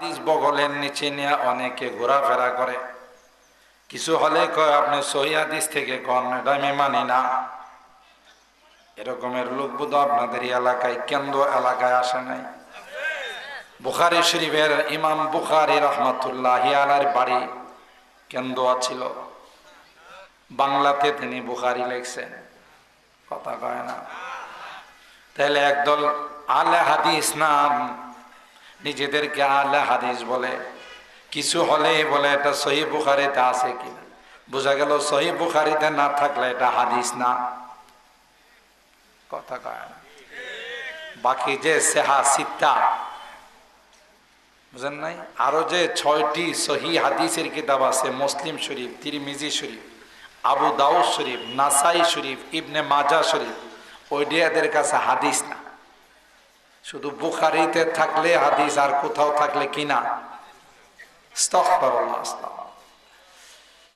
হাদিস বগলের নিচে নিয়ে অনেকে ঘোরাফেরা করে। কিছু হলে কয়, আপনি সহি হাদিস থেকে কন, এটা আমি মানি না। এরকমের লোক বোধ আপনাদের এলাকায়, কেন্দ্র এলাকায় আসে নাই। বুখারি শরীফের ইমাম বুখারি রহমতুল্লাহ আলার বাড়ি কেন্দ্র ছিল। বাংলাতে তিনি বুখারি লিখছেন। কথা কয় না। তাহলে একদল আলে হাদিস নাম নিজেদেরকে আলে হাদিস বলে। কিছু হলে বলে, এটা সহি বুখারিতে আছে কিনা? বোঝা গেল সহি বুখারিতে না থাকলে এটা হাদিস না। কথা কয় না। বাকি যে সেহা সিত্তা, বুঝেন নাই? আরও যে ছয়টি সহি হাদিসের কিতাব আছে, মুসলিম শরীফ, তিরমিজি শরীফ, আবু দাউদ শরীফ, নাসাই শরীফ, ইবনে মাজা শরীফ ওইটি এদের কাছে হাদিস না। শুধু বুখারিতে থাকলে হাদিস আর কোথাও থাকলে কিনা আস্তাগফিরুল্লাহ।